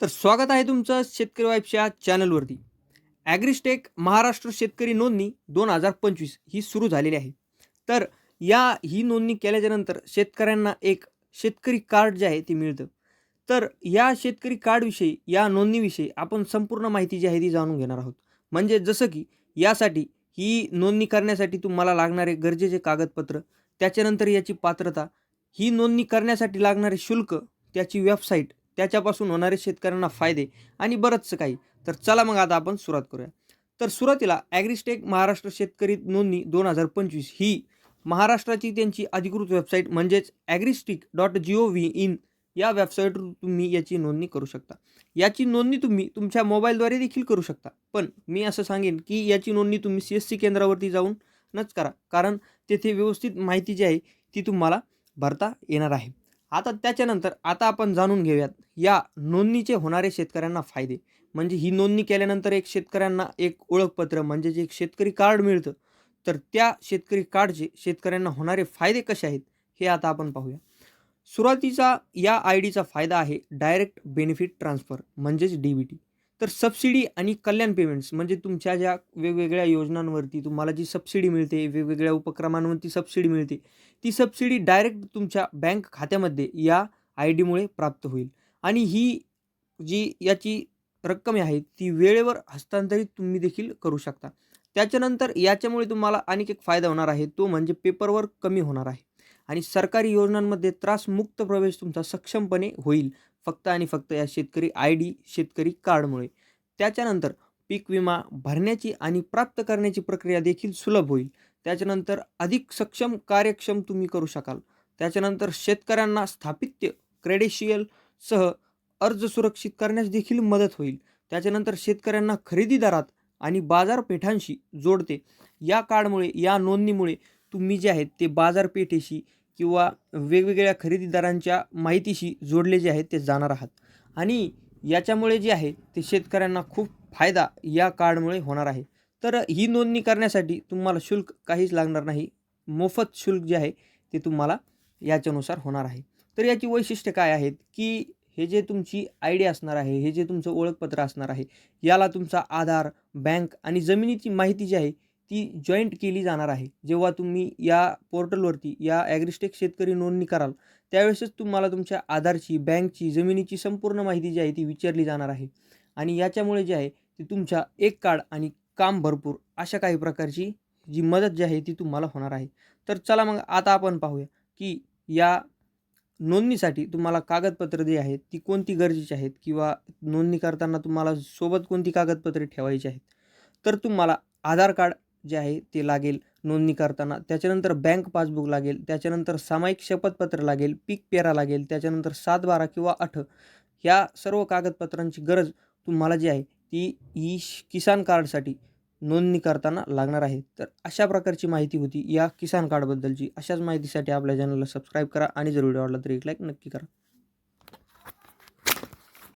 तर स्वागत आहे तुमचं शेतकरी वाईफच्या चॅनलवरती. ॲग्रिस्टेक महाराष्ट्र शेतकरी नोंदणी दोन हजार पंचवीस ही सुरू झालेली आहे. तर या ही नोंदणी केल्याच्यानंतर शेतकऱ्यांना एक शेतकरी कार्ड जे आहे ते मिळतं. तर या शेतकरी कार्डविषयी या नोंदणीविषयी आपण संपूर्ण माहिती जी आहे ती जाणून घेणार आहोत. म्हणजे जसं की यासाठी ही नोंदणी करण्यासाठी तुम्हाला लागणारे गरजेचे कागदपत्र त्याच्यानंतर याची पात्रता ही नोंदणी करण्यासाठी लागणारे शुल्क त्याची वेबसाईट त्याच्यापासून होणारे शेतकऱ्यांना फायदे आणि बरंचसं काही. तर चला मग आता आपण सुरुवात करूया. तर सुरुवातीला ॲग्रिस्टेक महाराष्ट्र शेतकरी नोंदणी दोन हजार पंचवीस ही महाराष्ट्राची त्यांची अधिकृत वेबसाईट म्हणजेच agristack dot G O V in या वेबसाईटवर तुम्ही याची नोंदणी करू शकता. याची नोंदणी तुम्ही तुमच्या मोबाईलद्वारे देखील करू शकता. पण मी असं सांगेन की याची नोंदणी तुम्ही सी एस सी केंद्रावरती जाऊनच करा. कारण तेथे व्यवस्थित माहिती जी आहे ती तुम्हाला भरता येणार आहे. आता त्याच्यानंतर आता आपण जाणून घेऊयात या नोंदणीचे होणारे शेतकऱ्यांना फायदे. म्हणजे ही नोंदणी केल्यानंतर एक शेतकऱ्यांना एक ओळखपत्र म्हणजे जे एक शेतकरी कार्ड मिळतं तर त्या शेतकरी कार्डचे शेतकऱ्यांना होणारे फायदे कसे आहेत हे आता आपण पाहूया. सुरुवातीचा या आय डीचा फायदा आहे डायरेक्ट बेनिफिट ट्रान्सफर म्हणजेच डी बी टी तर सबसिडी आणि कल्याण पेमेंट्स म्हणजे तुमच्या ज्या वेगवेगळ्या योजनांवरती तुम्हाला जी सबसिडी मिळते वेगवेगळ्या उपक्रमांवरती सबसिडी मिळते ती सबसिडी डायरेक्ट तुमच्या बँक खात्यामध्ये या आय डीमुळे प्राप्त होईल. आणि ही जी याची रक्कम आहे ती वेळेवर हस्तांतरित तुम्ही देखील करू शकता. त्याच्यानंतर याच्यामुळे तुम्हाला आणखी एक फायदा होणार आहे तो म्हणजे पेपरवर्क कमी होणार आहे. आणि सरकारी योजनांमध्ये त्रासमुक्त प्रवेश तुमचा सक्षमपणे होईल. फक्त आणि फक्त या शेतकरी आय डी शेतकरी कार्डमुळे. त्याच्यानंतर पीक विमा भरण्याची आणि प्राप्त करण्याची प्रक्रिया देखील सुलभ होईल. त्याच्यानंतर अधिक सक्षम कार्यक्षम तुम्ही करू शकाल. त्याच्यानंतर शेतकऱ्यांना स्थापित्य क्रेडेशियलसह अर्ज सुरक्षित करण्यास देखील मदत होईल. त्याच्यानंतर शेतकऱ्यांना खरेदीदारात आणि बाजारपेठांशी जोडते. या कार्डमुळे या नोंदणीमुळे तुम्ही जे आहेत ते बाजारपेठेशी किंवा वेगवेगळ्या खरेदीदारांच्या माहितीशी जोडले जे आहेत ते जाणार आहात. आणि याच्यामुळे जे आहे ते शेतकऱ्यांना खूप फायदा या कार्डमुळे होणार आहे. तर ही नोंदणी करण्यासाठी तुम्हाला शुल्क काहीच लागणार नाही. मोफत शुल्क जे आहे ते तुम्हाला याच्यानुसार होणार आहे. तर याची वैशिष्ट्य काय आहेत की हे जे तुमची आय डी असणार आहे हे जे तुमचं ओळखपत्र असणार आहे याला तुमचा आधार बँक आणि जमिनीची माहिती जी आहे ती जॉईंट केली जाणार आहे. जेव्हा तुम्ही या पोर्टलवरती या ॲग्रिस्टेक शेतकरी नोंदणी कराल त्यावेळेसच तुम्हाला तुमच्या आधारची बँकची जमिनीची संपूर्ण माहिती जी आहे ती विचारली जाणार आहे. आणि याच्यामुळे जे आहे ती तुमच्या एक कार्ड आणि काम भरपूर अशा काही प्रकारची जी मदत जी आहे ती तुम्हाला होणार आहे. तर चला मग आता आपण पाहूया की या नोंदणीसाठी तुम्हाला कागदपत्र जी आहेत ती कोणती गरजेची आहेत किंवा नोंदणी करताना तुम्हाला सोबत कोणती कागदपत्रे ठेवायची आहेत? तर तुम्हाला आधार कार्ड जे आहे ते लागेल नोंदणी करताना. त्याच्यानंतर बँक पासबुक लागेल त्याच्यानंतर सामायिक शपथपत्र लागेल पीक पेरा लागेल त्याच्यानंतर सात बारा किंवा आठ ह्या सर्व कागदपत्रांची गरज तुम्हाला जी आहे ती ई किसान कार्डसाठी नोंदणी करताना लागणार आहे. तर अशा प्रकारची माहिती होती या किसान कार्डबद्दलची. अशाच माहितीसाठी आपल्या चॅनलला सबस्क्राईब करा आणि जर व्हिडिओ आवडला तर एक लाईक नक्की करा.